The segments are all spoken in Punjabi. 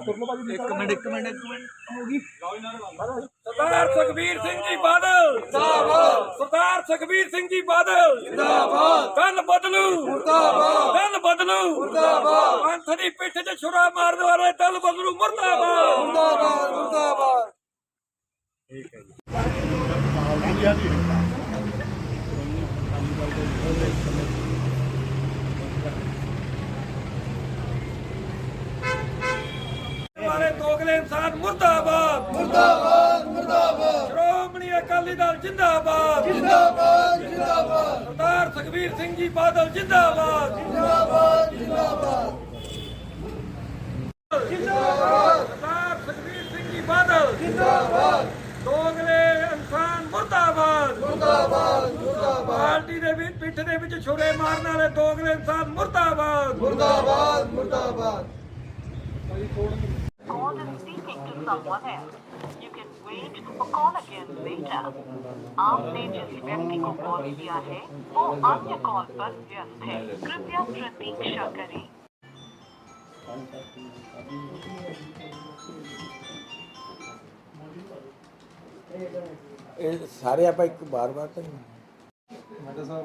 ਇੱਕ ਮਿੰਟ ਇੱਕ ਮਿੰਟ ਇੱਕ ਮਿੰਟ। ਸਰਦਾਰ ਸੁਖਬੀਰ ਸਿੰਘ ਜੀ ਬਾਦਲ। ਜਿੰਦਾਬਾਦ। ਸਰਦਾਰ ਸੁਖਬੀਰ ਸਿੰਘ ਜੀ ਬਾਦਲ। ਜਿੰਦਾਬਾਦ। ਗੱਲ ਬਦਲੂ। ਮੁਰਦਾਬਾਦ। ਗੱਲ ਬਦਲੂ। ਮੁਰਦਾਬਾਦ। ਪੰਥ ਦੀ ਪਿੱਠ 'ਚ ਛੁਰਾ ਮਾਰਨ ਵਾਲੇ ਦਲ ਬਦਲੂ ਮੁਰਦਾਬਾਦ। ਮੁਰਦਾਬਾਦ ਮੁਰਦਾਬਾਦ। ਵਾਲੇ ਦੋਗਲੇ ਇਨਸਾਨ ਮੁਰਦਾਬਾਦ। ਮੁਰਦਾਬਾਦ ਮੁਰਦਾਬਾਦ। ਸ਼੍ਰੋਮਣੀ ਅਕਾਲੀ ਦਲ ਜਿੰਦਾਬਾਦ। ਜਿੰਦਾਬਾਦ ਜਿੰਦਾਬਾਦ। ਸਰਦਾਰ ਸੁਖਬੀਰ ਸਿੰਘ ਜੀ ਬਾਦਲ ਜਿੰਦਾਬਾਦ। ਜਿੰਦਾਬਾਦ ਜਿੰਦਾਬਾਦ। ਜਿੰਦਾਬਾਦ। ਸਰਦਾਰ ਸੁਖਬੀਰ ਸਿੰਘ ਜੀ ਬਾਦਲ। ਜਿੰਦਾਬਾਦ। ਦੋਗਲੇ ਇਨਸਾਨ ਮੁਰਦਾਬਾਦ। ਮੁਰਦਾਬਾਦ ਮੁਰਦਾਬਾਦ। ਪਾਰਟੀ ਦੇ ਵਿੱਚ ਪਿੱਠ ਦੇ ਵਿੱਚ ਛੁਰੇ ਮਾਰਨ ਵਾਲੇ ਦੋਗਲੇ ਇਨਸਾਨ ਮੁਰਦਾਬਾਦ। speaking to someone else. You can wait for call again later. आपने जिस व्यक्ति को कॉल किया है वो अन्य कॉल पर व्यस्त है कृपया प्रतीक्षा करें એ સારી આપા એક બાર બાર તો માટે સર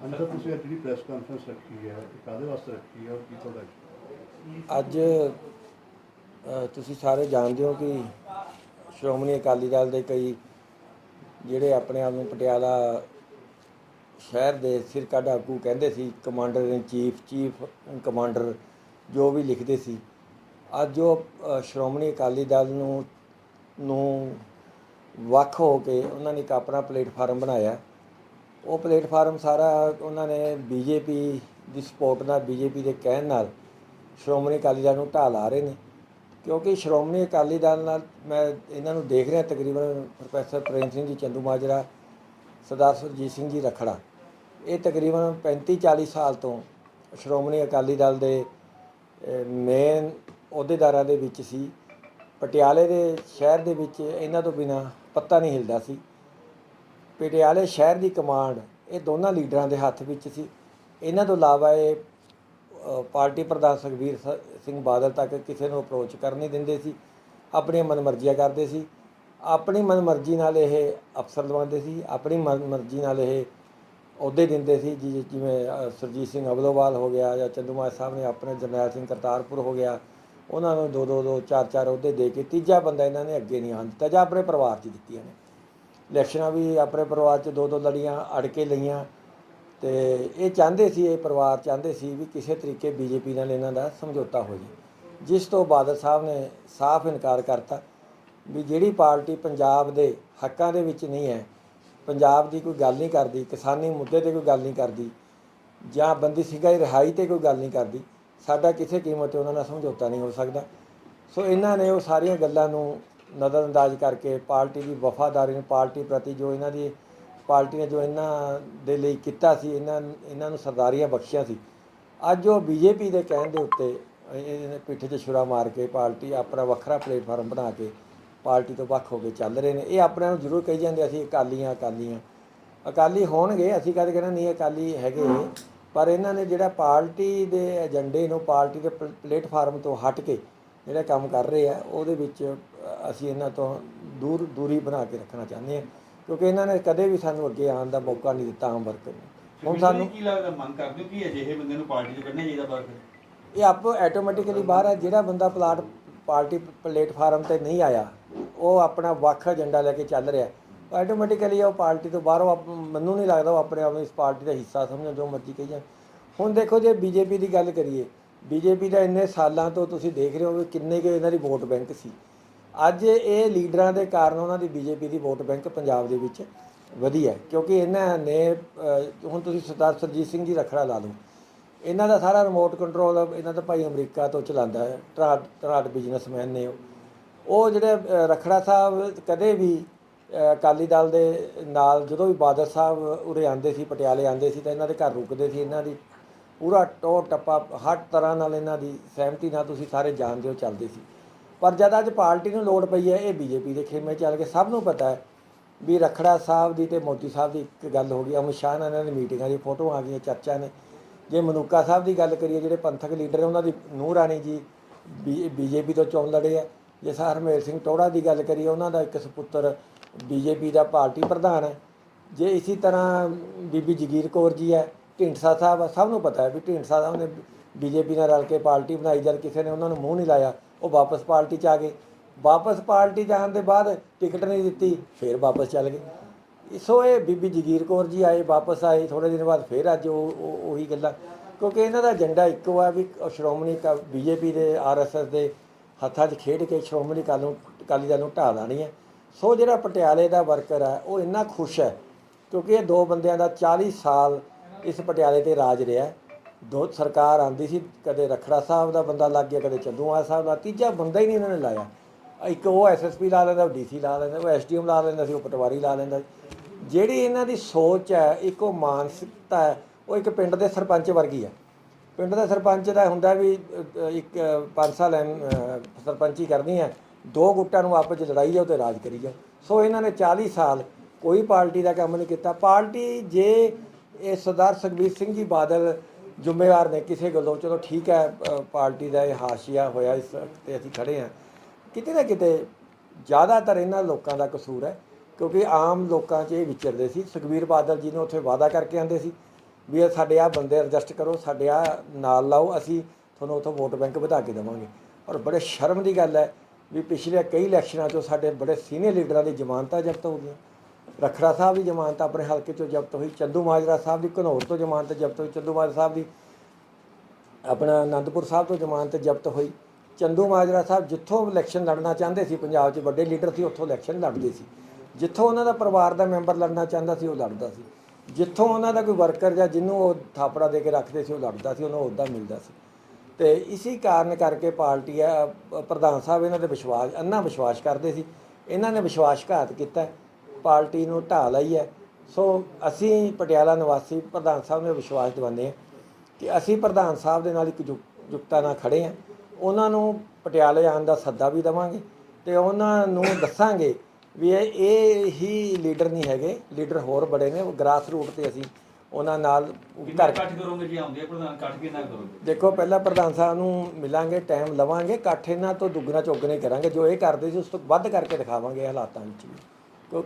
अंदर प्रेस कॉन्फ्रेंस रखी है कादे वास्ते रखी है और की प्रोडक्ट ਅੱਜ ਤੁਸੀਂ ਸਾਰੇ ਜਾਣਦੇ ਹੋ ਕਿ ਸ਼੍ਰੋਮਣੀ ਅਕਾਲੀ ਦਲ ਦੇ ਕਈ ਜਿਹੜੇ ਆਪਣੇ ਆਪ ਨੂੰ ਪਟਿਆਲਾ ਸ਼ਹਿਰ ਦੇ ਸਿਰਕਾ ਆਗੂ ਕਹਿੰਦੇ ਸੀ, commander in chief chief commander ਜੋ ਵੀ ਲਿਖਦੇ ਸੀ। ਅੱਜ ਉਹ ਸ਼੍ਰੋਮਣੀ ਅਕਾਲੀ ਦਲ ਨੂੰ ਨੂੰ ਵੱਖ ਹੋ ਕੇ ਉਹਨਾਂ ਨੇ ਇੱਕ ਆਪਣਾ ਪਲੇਟਫਾਰਮ ਬਣਾਇਆ। ਉਹ ਪਲੇਟਫਾਰਮ ਸਾਰਾ ਉਹਨਾਂ ਨੇ ਬੀਜੇਪੀ ਦੀ ਸਪੋਰਟ ਨਾਲ, ਬੀਜੇਪੀ ਦੇ ਕਹਿਣ ਨਾਲ ਸ਼੍ਰੋਮਣੀ ਅਕਾਲੀ ਦਲ ਨੂੰ ਢਾਹ ਲਾ ਰਹੇ ਨੇ। ਕਿਉਂਕਿ ਸ਼੍ਰੋਮਣੀ ਅਕਾਲੀ ਦਲ ਨਾਲ ਮੈਂ ਇਹਨਾਂ ਨੂੰ ਦੇਖ ਰਿਹਾ ਤਕਰੀਬਨ ਪ੍ਰੋਫੈਸਰ ਪ੍ਰੇਮ ਸਿੰਘ ਜੀ, ਚੰਦੂ ਮਾਜਰਾ, ਸਰਦਾਰ ਸੁਰਜੀਤ ਸਿੰਘ ਜੀ ਰਖੜਾ। ਇਹ ਤਕਰੀਬਨ 35 40 ਸਾਲ ਤੋਂ ਸ਼੍ਰੋਮਣੀ ਅਕਾਲੀ ਦਲ ਦੇ ਮੇਨ ਅਹੁਦੇਦਾਰਾਂ ਦੇ ਵਿੱਚ ਸੀ। ਪਟਿਆਲੇ ਦੇ ਸ਼ਹਿਰ ਦੇ ਵਿੱਚ ਇਹਨਾਂ ਤੋਂ ਬਿਨਾ ਪੱਤਾ ਨਹੀਂ ਹਿਲਦਾ ਸੀ। ਪਟਿਆਲੇ ਸ਼ਹਿਰ ਦੀ ਕਮਾਂਡ ਇਹ ਦੋਨਾਂ ਲੀਡਰਾਂ ਦੇ ਹੱਥ ਵਿੱਚ ਸੀ। ਇਹਨਾਂ ਤੋਂ ਇਲਾਵਾ ਇਹ ਪਾਰਟੀ ਪ੍ਰਧਾਨ ਸੁਖਬੀਰ ਸਿੰਘ ਬਾਦਲ ਤੱਕ ਕਿਸੇ ਨੂੰ ਅਪਰੋਚ ਕਰਨ ਨਹੀਂ ਦਿੰਦੇ ਸੀ। ਆਪਣੀਆਂ ਮਨਮਰਜ਼ੀਆਂ ਕਰਦੇ ਸੀ। ਆਪਣੀ ਮਨਮਰਜ਼ੀ ਨਾਲ ਇਹ ਅਫਸਰ ਲਵਾਉਂਦੇ ਸੀ। ਆਪਣੀ ਮਨਮਰਜ਼ੀ ਨਾਲ ਇਹ ਅਹੁਦੇ ਦਿੰਦੇ ਸੀ। ਜਿ- ਜਿਵੇਂ ਅ, ਸੁਰਜੀਤ ਸਿੰਘ ਅਬਲੋਵਾਲ ਹੋ ਗਿਆ ਜਾਂ ਚੰਦੂਮਾਜ ਸਾਹਿਬ ਨੇ ਆਪਣੇ ਜਰਨੈਲ ਸਿੰਘ ਕਰਤਾਰਪੁਰ ਹੋ ਗਿਆ ਉਹਨਾਂ ਨੂੰ ਦੋ ਦੋ ਦੋ ਚਾਰ ਚਾਰ ਅਹੁਦੇ ਦੇ ਕੇ ਤੀਜਾ ਬੰਦਾ ਇਹਨਾਂ ਨੇ ਅੱਗੇ ਨਹੀਂ ਆਉਣ ਦਿੱਤਾ ਜਾਂ ਆਪਣੇ ਪਰਿਵਾਰ 'ਚ ਦਿੱਤੀਆਂ ਨੇ। ਇਲੈਕਸ਼ਨਾਂ ਵੀ ਆਪਣੇ ਪਰਿਵਾਰ 'ਚ ਦੋ ਦੋ ਲੜੀਆਂ ਅੜ ਕੇ ਲਈਆਂ। ਤੇ ਇਹ ਚਾਹੁੰਦੇ ਸੀ, ਇਹ ਪਰਿਵਾਰ ਚਾਹੁੰਦੇ ਸੀ ਵੀ ਕਿਸੇ ਤਰੀਕੇ ਬੀਜੇਪੀ ਨਾਲ ਇਹਨਾਂ ਦਾ ਸਮਝੌਤਾ ਹੋ ਜੇ ਜਿਸ ਤੋਂ ਬਾਦਲ ਸਾਹਿਬ ਨੇ ਸਾਫ਼ ਇਨਕਾਰ ਕਰਤਾ ਵੀ ਜਿਹੜੀ ਪਾਰਟੀ ਪੰਜਾਬ ਦੇ ਹੱਕਾਂ ਦੇ ਵਿੱਚ ਨਹੀਂ ਹੈ, ਪੰਜਾਬ ਦੀ ਕੋਈ ਗੱਲ ਨਹੀਂ ਕਰਦੀ, ਕਿਸਾਨੀ ਮੁੱਦੇ ਤੇ ਕੋਈ ਗੱਲ ਨਹੀਂ ਕਰਦੀ, ਜਾਂ ਬੰਦੀ ਸਿੰਘਾਂ ਦੀ ਰਿਹਾਈ ਤੇ ਕੋਈ ਗੱਲ ਨਹੀਂ ਕਰਦੀ, ਸਾਡਾ ਕਿਸੇ ਕੀਮਤ ਤੇ ਉਹਨਾਂ ਨਾਲ ਸਮਝੌਤਾ ਨਹੀਂ ਹੋ ਸਕਦਾ। ਸੋ ਇਹਨਾਂ ਨੇ ਉਹ ਸਾਰੀਆਂ ਗੱਲਾਂ ਨੂੰ ਨਜ਼ਰਅੰਦਾਜ਼ ਕਰਕੇ ਪਾਰਟੀ ਦੀ ਵਫਾਦਾਰੀ ਨੂੰ, ਪਾਰਟੀ ਪ੍ਰਤੀ ਜੋ ਇਹਨਾਂ ਦੀ ਪਾਰਟੀਆਂ ਜੋ ਇਹਨਾਂ ਦੇ ਲਈ ਕੀਤਾ ਸੀ, ਇਹਨਾਂ ਇਹਨਾਂ ਨੂੰ ਸਰਦਾਰੀਆਂ ਬਖਸ਼ੀਆਂ ਸੀ। ਅੱਜ ਉਹ ਬੀਜੇਪੀ ਦੇ ਕਹਿਣ ਦੇ ਉੱਤੇ ਇਹਨੇ ਪਿੱਠ 'ਚ ਛੁਰਾ ਮਾਰ ਕੇ ਪਾਰਟੀ ਆਪਣਾ ਵੱਖਰਾ ਪਲੇਟਫਾਰਮ ਬਣਾ ਕੇ ਪਾਰਟੀ ਤੋਂ ਵੱਖ ਹੋ ਕੇ ਚੱਲ ਰਹੇ ਨੇ। ਇਹ ਆਪਣਿਆਂ ਨੂੰ ਜ਼ਰੂਰ ਕਹੀ ਜਾਂਦੇ ਅਸੀਂ ਅਕਾਲੀਆਂ ਅਕਾਲੀਆਂ। ਅਕਾਲੀ ਹੋਣਗੇ, ਅਸੀਂ ਕਦੇ ਕਹਿੰਦੇ ਨਹੀਂ ਅਕਾਲੀ ਹੈਗੇ। ਪਰ ਇਹਨਾਂ ਨੇ ਜਿਹੜਾ ਪਾਰਟੀ ਦੇ ਏਜੰਡੇ ਨੂੰ, ਪਾਰਟੀ ਦੇ ਪਲ- ਪਲੇਟਫਾਰਮ ਤੋਂ ਹਟ ਕੇ ਜਿਹੜਾ ਕੰਮ ਕਰ ਰਹੇ ਆ, ਉਹਦੇ ਵਿੱਚ ਅਸੀਂ ਇਹਨਾਂ ਤੋਂ ਦੂਰ, ਦੂਰੀ ਬਣਾ ਕੇ ਰੱਖਣਾ ਚਾਹੁੰਦੇ ਹਾਂ। ਕਿਉਂਕਿ ਇਹਨਾਂ ਨੇ ਕਦੇ ਵੀ ਸਾਨੂੰ ਅੱਗੇ ਆਉਣ ਦਾ ਮੌਕਾ ਨਹੀਂ ਦਿੱਤਾ ਆਮ ਵਰਕਰ ਨੂੰ। ਹੁਣ ਸਾਨੂੰ ਕੀ ਲੱਗਦਾ ਮੰਗ ਕਰਦੇ ਹੋ ਕਿ ਅਜਿਹੇ ਬੰਦੇ ਨੂੰ ਪਾਰਟੀ ਤੋਂ ਕੱਢਣਾ ਚਾਹੀਦਾ ਬਾਹਰ ਇਹ ਆਪੋ ਆਟੋਮੈਟਿਕਲੀ ਬਾਹਰ ਆ ਜਿਹੜਾ ਬੰਦਾ ਪਲਾਟ ਪਾਰਟੀ ਪਲੇਟਫਾਰਮ ਤੇ ਨਹੀਂ ਆਇਆ ਉਹ ਆਪਣਾ ਵੱਖ ਏਜੰਡਾ ਲੈ ਕੇ ਚੱਲ ਰਿਹਾ। ਆਟੋਮੈਟਿਕਲੀ ਉਹ ਪਾਰਟੀ ਤੋਂ ਬਾਹਰੋਂ ਆਪ- ਮੈਨੂੰ ਨਹੀਂ ਲੱਗਦਾ ਉਹ ਆਪਣੇ ਆਪ ਨੂੰ ਇਸ ਪਾਰਟੀ ਦਾ ਹਿੱਸਾ ਸਮਝਣ ਜੋ ਮਰਜ਼ੀ ਕਹੀ ਜਾਣ। ਹੁਣ ਦੇਖੋ ਜੇ ਬੀਜੇਪੀ ਦੀ ਗੱਲ ਕਰੀਏ ਬੀਜੇਪੀ ਦਾ ਇੰਨੇ ਸਾਲਾਂ ਤੋਂ ਤੁਸੀਂ ਦੇਖ ਰਹੇ ਹੋ ਵੀ ਕਿੰਨੇ ਕੁ ਇਹਨਾਂ ਦੀ ਵੋਟ ਬੈਂਕ ਸੀ। ਅੱਜ ਇਹ ਲੀਡਰਾਂ ਦੇ ਕਾਰਨ ਉਹਨਾਂ ਦੀ ਬੀਜੇਪੀ ਦੀ ਵੋਟ ਬੈਂਕ ਪੰਜਾਬ ਦੇ ਵਿੱਚ ਵਧੀਆ ਹੈ ਕਿਉਂਕਿ ਇਹਨਾਂ ਨੇ ਹੁਣ ਤੁਸੀਂ ਸਰਦਾਰ ਸਰਜੀਤ ਸਿੰਘ ਜੀ ਰਖੜਾ ਲਾ ਲਓ। ਇਹਨਾਂ ਦਾ ਸਾਰਾ ਰਿਮੋਟ ਕੰਟਰੋਲ ਇਹਨਾਂ ਦਾ ਭਾਈ ਅਮਰੀਕਾ ਤੋਂ ਚਲਾਉਂਦਾ ਹੈ ਟਰਾਟ ਟਰਾਟ ਬਿਜ਼ਨਸਮੈਨ ਨੇ ਉਹ। ਜਿਹੜੇ ਅਹ, ਰਖੜਾ ਸਾਹਿਬ ਕਦੇ ਵੀ ਅਕਾਲੀ ਦਲ ਦੇ ਨਾਲ ਜਦੋਂ ਵੀ ਬਾਦਲ ਸਾਹਿਬ ਉਰੇ ਆਉਂਦੇ ਸੀ ਪਟਿਆਲੇ ਆਉਂਦੇ ਸੀ ਤਾਂ ਇਹਨਾਂ ਦੇ ਘਰ ਰੁਕਦੇ ਸੀ। ਇਹਨਾਂ ਦੀ ਪੂਰਾ ਟੋ ਟੱਪਾ ਹਰ ਤਰ੍ਹਾਂ ਨਾਲ ਇਹਨਾਂ ਦੀ ਸਹਿਮਤੀ ਨਾਲ ਤੁਸੀਂ ਸਾਰੇ ਜਾਣਦੇ ਹੋ ਚੱਲਦੇ ਸੀ। ਪਰ ਜਦ ਅੱਜ ਪਾਰਟੀ ਨੂੰ ਲੋੜ ਪਈ ਹੈ ਇਹ ਬੀਜੇਪੀ ਦੇ ਖੇਮੇ ਚੱਲ ਕੇ ਸਭ ਨੂੰ ਪਤਾ ਹੈ ਵੀ ਰਖੜਾ ਸਾਹਿਬ ਦੀ ਤੇ ਮੋਦੀ ਸਾਹਿਬ ਦੀ ਇੱਕ ਗੱਲ ਹੋ ਗਈ। ਅਮਿਤ ਸ਼ਾਹ ਨਾਲ ਇਹਨਾਂ ਦੀ ਮੀਟਿੰਗਾਂ ਦੀ ਫੋਟੋ ਆ ਗਈਆਂ ਚਰਚਾ ਨੇ। ਜੇ ਮਨੂਕਾ ਸਾਹਿਬ ਦੀ ਗੱਲ ਕਰੀਏ ਜਿਹੜੇ ਪੰਥਕ ਲੀਡਰ ਉਹਨਾਂ ਦੀ ਨੂੰਹ ਰਾਣੀ ਜੀ ਬੀਜੇਪੀ ਤੋਂ ਚੋਣ ਲੜੇ ਆ। ਜੇ ਸਰ ਹਰਮੇਲ ਸਿੰਘ ਟੋੜਾ ਦੀ ਗੱਲ ਕਰੀਏ ਉਹਨਾਂ ਦਾ ਇੱਕ ਸੁਪੁੱਤਰ ਬੀਜੇਪੀ ਦਾ ਪਾਰਟੀ ਪ੍ਰਧਾਨ ਹੈ। ਜੇ ਇਸੇ ਤਰ੍ਹਾਂ ਬੀਬੀ ਜਗੀਰ ਕੌਰ ਜੀ ਹੈ ਢੀਂਡਸਾ ਸਾਹਿਬ ਆ, ਸਭ ਨੂੰ ਪਤਾ ਹੈ ਵੀ ਢੀਂਡਸਾ ਸਾਹਿਬ ਨੇ ਬੀਜੇਪੀ ਨਾਲ ਰਲ ਕੇ ਪਾਰਟੀ ਬਣਾਈ। ਜਦ ਕਿਸੇ ਨੇ ਉਹਨਾਂ ਨੂੰ ਮੂੰਹ ਨਹੀਂ ਲਾਇਆ ਉਹ ਵਾਪਸ ਪਾਰਟੀ 'ਚ ਆ ਗਏ। ਵਾਪਸ ਪਾਰਟੀ ਜਾਣ ਦੇ ਬਾਅਦ ਟਿਕਟ ਨਹੀਂ ਦਿੱਤੀ, ਫਿਰ ਵਾਪਸ ਚੱਲ ਗਏ। ਸੋ ਇਹ ਬੀਬੀ ਜਗੀਰ ਕੌਰ ਜੀ ਆਏ, ਵਾਪਸ ਆਏ ਥੋੜੇ ਦਿਨ ਬਾਅਦ ਫਿਰ ਅੱਜ ਉਹ ਉਹ- ਉਹੀ ਗੱਲਾਂ। ਕਿਉਂਕਿ ਇਹਨਾਂ ਦਾ ਏਜੰਡਾ ਇੱਕੋ ਆ ਵੀ ਸ਼੍ਰੋਮਣੀ ਬੀਜੇਪੀ ਦੇ ਆਰਐਸਐਸ ਦੇ ਹੱਥਾਂ 'ਚ ਖੇਡ ਕੇ ਸ਼੍ਰੋਮਣੀ ਅਕਾਲੀ ਅਕਾਲੀ ਦਲ ਨੂੰ ਢਾਹ ਦੇਣੀ ਹੈ। ਸੋ ਜਿਹੜਾ ਪਟਿਆਲੇ ਦਾ ਵਰਕਰ ਹੈ, ਉਹ ਇੰਨਾ ਖੁਸ਼ ਹੈ। ਕਿਉਂਕਿ ਇਹ ਦੋ ਬੰਦਿਆਂ ਦਾ 40 ਸਾਲ ਇਸ ਪਟਿਆਲੇ ਤੇ ਰਾਜ ਰਿਹਾ ਦੋ ਸਰਕਾਰ ਆਂਦੀ ਸੀ ਕਦੇ ਰਖੜਾ ਸਾਹਿਬ ਦਾ ਬੰਦਾ ਲੱਗ ਗਿਆ ਕਦੇ ਚੰਦੂਆ ਸਾਹਿਬ ਦਾ ਤੀਜਾ ਬੰਦਾ ਹੀ ਨਹੀਂ ਇਹਨਾਂ ਨੇ ਲਾਇਆ। ਇੱਕ ਉਹ ਐਸਐਸਪੀ ਲਾ ਲੈਂਦਾ ਉਹ ਡੀਸੀ ਲਾ ਲੈਂਦਾ ਉਹ ਐਸਡੀਐਮ ਲਾ ਲੈਂਦਾ ਸੀ ਉਹ ਪਟਵਾਰੀ ਲਾ ਲੈਂਦਾ ਜਿਹੜੀ ਇਹਨਾਂ ਦੀ ਸੋਚ ਹੈ ਇੱਕ ਉਹ ਮਾਨਸਿਕਤਾ ਹੈ ਉਹ ਇੱਕ ਪਿੰਡ ਦੇ ਸਰਪੰਚ ਵਰਗੀ ਹੈ। ਪਿੰਡ ਦੇ ਸਰਪੰਚ ਦਾ ਹੁੰਦਾ ਵੀ ਇੱਕ 5 ਸਾਲ ਐਮ, ਅ, ਸਰਪੰਚੀ ਕਰਨੀ ਹੈ ਦੋ ਗੁੱਟਾਂ ਨੂੰ ਆਪਸ ਵਿੱਚ ਲੜਾਈ ਜਾਓ ਤੇ ਰਾਜ ਕਰੀ ਜਾਓ। ਸੋ ਇਹਨਾਂ ਨੇ 40 ਸਾਲ ਕੋਈ ਪਾਰਟੀ ਦਾ ਕੰਮ ਨਹੀਂ ਕੀਤਾ। ਪਾਰਟੀ ਜੇ ਇਹ ਸਰਦਾਰ ਸੁਖਬੀਰ ਸਿੰਘ ਜੀ ਬਾਦਲ ਜ਼ਿੰਮੇਵਾਰ ਨੇ ਕਿਸੇ ਗੱਲੋਂ, ਚਲੋ ਠੀਕ ਹੈ ਪਾਰਟੀ ਦਾ ਇਹ ਹਾਸ਼ੀਆ ਹੋਇਆ, ਇਸ ਤੇ ਅਸੀਂ ਖੜੇ ਹਾਂ। ਕਿਤੇ ਨਾ ਕਿਤੇ ਜ਼ਿਆਦਾਤਰ ਇਹਨਾਂ ਲੋਕਾਂ ਦਾ ਕਸੂਰ ਹੈ, ਕਿਉਂਕਿ ਆਮ ਲੋਕਾਂ 'ਚ ਇਹ ਵਿਚਰਦੇ ਸੀ। ਸੁਖਬੀਰ ਬਾਦਲ ਜੀ ਨੂੰ ਉੱਥੇ ਵਾਅਦਾ ਕਰਕੇ ਆਂਦੇ ਸੀ ਵੀ ਇਹ ਸਾਡੇ ਆ ਬੰਦੇ ਐਡਜਸਟ ਕਰੋ, ਸਾਡੇ ਆ ਨਾਲ ਲਾਓ, ਅਸੀਂ ਤੁਹਾਨੂੰ ਉੱਥੋਂ ਵੋਟ ਬੈਂਕ ਵਧਾ ਕੇ ਦੇਵਾਂਗੇ। ਔਰ ਬੜੇ ਸ਼ਰਮ ਦੀ ਗੱਲ ਹੈ ਵੀ ਪਿਛਲੇ ਕਈ ਇਲੈਕਸ਼ਨਾਂ 'ਚੋਂ ਸਾਡੇ ਬੜੇ ਸੀਨੀਅਰ ਲੀਡਰਾਂ ਦੀ ਜ਼ਮਾਨਤਾਂ ਜ਼ਬਤ ਹੋ ਗਈਆਂ। ਰਖੜਾ ਸਾਹਿਬ ਦੀ ਜ਼ਮਾਨਤ ਆਪਣੇ ਹਲਕੇ 'ਚੋਂ ਜ਼ਬਤ ਹੋਈ, ਚੰਦੂ ਮਾਜਰਾ ਸਾਹਿਬ ਦੀ, ਘਨੌਰ ਤੋਂ ਜ਼ਮਾਨਤ ਜ਼ਬਤ ਹੋਈ, ਚੰਦੂ ਮਾਜਰਾ ਸਾਹਿਬ ਦੀ, ਆਪਣਾ ਆਨੰਦਪੁਰ ਸਾਹਿਬ ਤੋਂ ਜ਼ਮਾਨਤ ਜ਼ਬਤ ਹੋਈ। ਚੰਦੂ ਮਾਜਰਾ ਸਾਹਿਬ ਜਿੱਥੋਂ ਇਲੈਕਸ਼ਨ ਲੜਨਾ ਚਾਹੁੰਦੇ ਸੀ, ਪੰਜਾਬ 'ਚ ਵੱਡੇ ਲੀਡਰ ਸੀ, ਉੱਥੋਂ ਇਲੈਕਸ਼ਨ ਲੜਦੇ ਸੀ। ਜਿੱਥੋਂ ਉਹਨਾਂ ਦਾ ਪਰਿਵਾਰ ਦਾ ਮੈਂਬਰ ਲੜਨਾ ਚਾਹੁੰਦਾ ਸੀ, ਉਹ ਲੜਦਾ ਸੀ। ਜਿੱਥੋਂ ਉਹਨਾਂ ਦਾ ਕੋਈ ਵਰਕਰ ਜਾਂ ਜਿਹਨੂੰ ਉਹ ਥਾਪੜਾ ਦੇ ਕੇ ਰੱਖਦੇ ਸੀ, ਉਹ ਲੜਦਾ ਸੀ, ਉਹਨੂੰ ਅਹੁਦਾ ਮਿਲਦਾ ਸੀ। ਤੇ ਇਸੇ ਕਾਰਨ ਕਰਕੇ ਪਾਰਟੀ ਆ ਪ੍ਰਧਾਨ ਸਾਹਿਬ ਇਹਨਾਂ ਦੇ ਵਿਸ਼ਵਾਸ, ਅੰਨਾ ਵਿਸ਼ਵਾਸ ਕਰਦੇ ਸੀ। ਇਹਨਾਂ ਨੇ ਵਿਸ਼ਵਾਸਘਾਤ ਕੀਤਾ। ਪਾਰਟੀ ਨੂੰ ਢਾਹ ਲਈ ਹੈ। ਸੋ ਅਸੀਂ ਪਟਿਆਲਾ ਨਿਵਾਸੀ ਪ੍ਰਧਾਨ ਸਾਹਿਬ ਨੂੰ ਵਿਸ਼ਵਾਸ ਦਿਵਾਉਂਦੇ ਹਾਂ ਕਿ ਅਸੀਂ ਪ੍ਰਧਾਨ ਸਾਹਿਬ ਦੇ ਨਾਲ ਇੱਕ ਜੁਕਤਾ ਨਾਲ ਖੜੇ ਹਾਂ। ਉਹਨਾਂ ਨੂੰ ਪਟਿਆਲੇ ਆਉਣ ਦਾ ਸੱਦਾ ਵੀ ਦੇਵਾਂਗੇ ਤੇ ਉਹਨਾਂ ਨੂੰ ਦੱਸਾਂਗੇ ਵੀ ਇਹ ਇਹ ਹੀ ਲੀਡਰ ਨਹੀਂ ਹੈਗੇ ਲੀਡਰ ਹੋਰ ਬੜੇ ਨੇ। ਗ੍ਰਾਸ ਰੂਟ ਤੇ ਅਸੀਂ ਉਹਨਾਂ ਨਾਲ ਘਰ ਇਕੱਠ ਕਰੋਗੇ ਜੀ ਆਉਂਦੇ ਆ ਪ੍ਰਧਾਨ ਇਕੱਠ ਕਿੰਨਾ ਕਰੋਗੇ? ਦੇਖੋ ਪਹਿਲਾਂ ਪ੍ਰਧਾਨ ਸਾਹਿਬ ਨੂੰ ਮਿਲਾਂਗੇ ਟਾਈਮ ਲਵਾਂਗੇ। ਇਕੱਠ ਇਹਨਾਂ ਤੋਂ ਦੁੱਗਣਾ ਚੌਗਣਾ ਕਰਾਂਗੇ। ਜੋ ਇਹ ਕਰਦੇ ਸੀ ਉਸ ਤੋਂ ਵੱਧ ਕਰਕੇ ਦਿਖਾਵਾਂਗੇ ਹਾਲਾਤਾਂ ਵਿੱਚ ਵੀ।